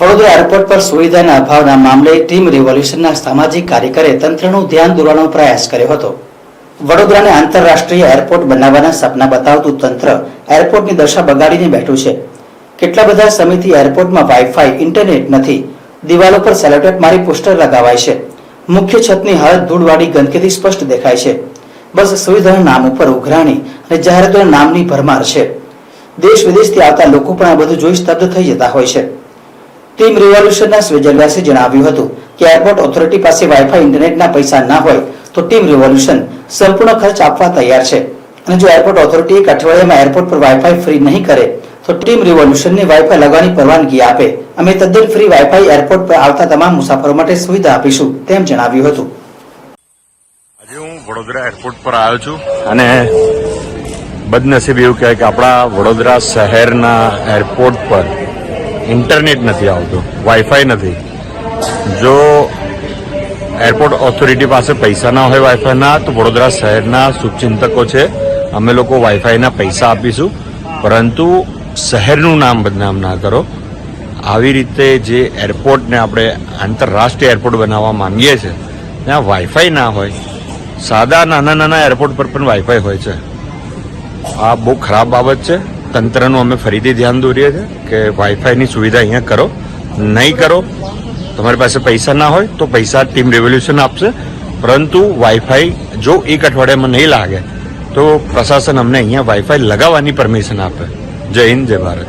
Vadodara airport પર સુવિધાના અભાવના મામલે ટીમ રિવોલ્યુશનના સામાજિક કાર્યકરે તંત્રનું ધ્યાન દોરવાનો પ્રયાસ કર્યો હતો. વડોદરાને આંતરરાષ્ટ્રીય એરપોર્ટ બનાવવાના સપના બતાવતું તંત્ર એરપોર્ટની દશા બગાડીને બેઠું છે. કેટલા બધા સમિતિ એરપોર્ટમાં વાઈફાઈ ઇન્ટરનેટ નથી. દિવાલો પર સેલોટેપ મારી પોસ્ટર લગાવાય છે. મુખ્ય છતની હાલત ધૂળવાળી ગંદકીથી સ્પષ્ટ દેખાય છે. બસ સુવિધાના નામ ઉપર ઉઘરાણી અને જાહેરાતોના નામની ભરમાર છે. દેશ વિદેશથી આવતા લોકો પણ આ બધું જોઈ સ્તબ્ધ થઈ જતા હોય છે. ટીમ રિવોલ્યુશનના સ્વેજલવાસે જણાવ્યું હતું કે એરપોર્ટ ઓથોરિટી પાસે વાઈફાઈ ઇન્ટરનેટના પૈસા ના હોય તો ટીમ રિવોલ્યુશન સંપૂર્ણ ખર્ચ આપવા તૈયાર છે. અને જો એરપોર્ટ ઓથોરિટી એક અઠવાડિયામાં એરપોર્ટ પર વાઈફાઈ ફ્રી નહીં કરે, તો ટીમ રિવોલ્યુશનને વાઈફાઈ લગાવવાની પરવાનગી આપે. અમે તદ્દન ફ્રી વાઈફાઈ એરપોર્ટ પર આવતા તમામ મુસાફરો માટે સુવિધા આપીશું, તેમ જણાવ્યું હતું. વડોદરા એરપોર્ટ પર આવ્યો છું. અને બદનસીબ એવું કહેવાય કે આપણા વડોદરા શહેરના એરપોર્ટ પર ઇન્ટરનેટ નથી આવતું વાઈફાઈ નથી. જો એરપોર્ટ ઓથોરિટી પાસે પૈસા ના હોય વાઈફાઈના તો વડોદરા શહેરના શુભચિંતકો છે. અમે લોકો વાઈફાઈના પૈસા આપીશું. પરંતુ શહેરનું નામ બદનામ ના કરો. આવી રીતે જે એરપોર્ટને આપણે આંતરરાષ્ટ્રીય એરપોર્ટ બનાવવા માંગીએ છીએ, ત્યાં વાઈફાઈ ના હોય સાદા નાના નાના એરપોર્ટ પર પણ વાઈફાઈ હોય છે. આ બહુ ખરાબ બાબત છે. તંત્રનું અમે ફરીથી ધ્યાન દોરીએ છીએ કે વાઈફાઈની સુવિધા અહીંયા કરો. નહીં કરો, તમારી પાસે પૈસા ના હોય તો પૈસા ટીમ રેવોલ્યુશન આપશે. પરંતુ વાઈફાઈ જો એક અઠવાડિયામાં નહીં લાગે, તો પ્રશાસન અમને અહીંયા વાઈફાઈ લગાવવાની પરમિશન આપે. જય હિન્દ, જય ભારત.